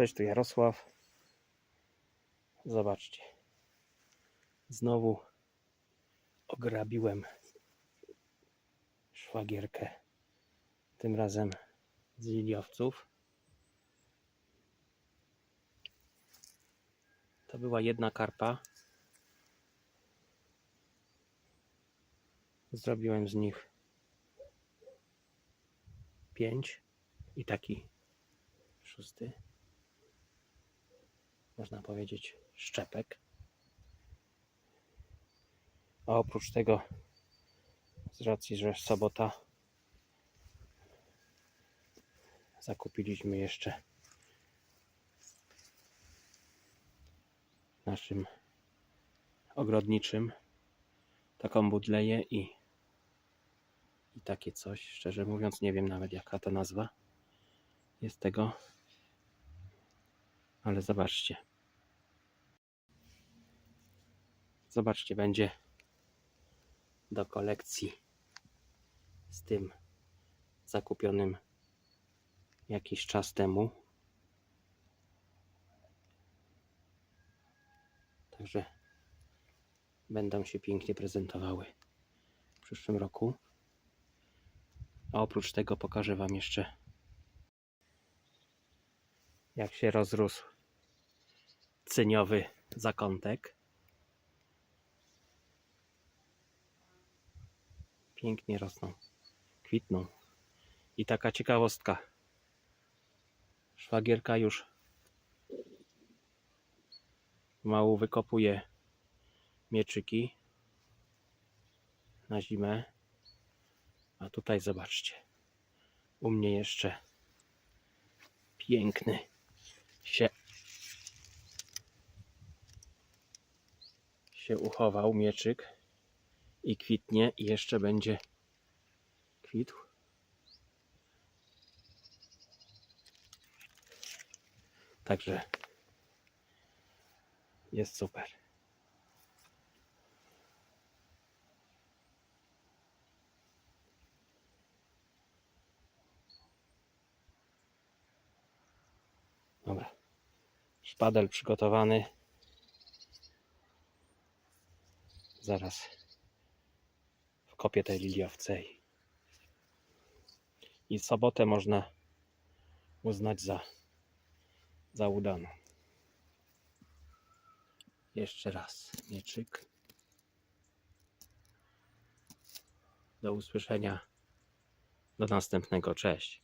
Cześć, tu Jarosław. Zobaczcie. Znowu ograbiłem szwagierkę. Tym razem z liliowców. To była jedna karpa. Zrobiłem z nich pięć i taki szósty można powiedzieć, szczepek. A oprócz tego, z racji, że sobota, zakupiliśmy jeszcze naszym ogrodniczym taką budleję i, i takie coś. Szczerze mówiąc, nie wiem nawet jaka to nazwa jest tego, ale zobaczcie. Zobaczcie, będzie do kolekcji z tym zakupionym jakiś czas temu. Także będą się pięknie prezentowały w przyszłym roku. A oprócz tego pokażę Wam jeszcze, jak się rozrósł cyniowy zakątek. Pięknie rosną, kwitną. I taka ciekawostka. Szwagierka już mału wykopuje mieczyki na zimę. A tutaj zobaczcie. U mnie jeszcze piękny się się uchował mieczyk i kwitnie i jeszcze będzie kwitł. Także jest super. Dobra. Szpadel przygotowany. Zaraz wkopię tej liliowce i, i sobotę można uznać za, za udaną. Jeszcze raz mieczyk. Do usłyszenia. Do następnego. Cześć.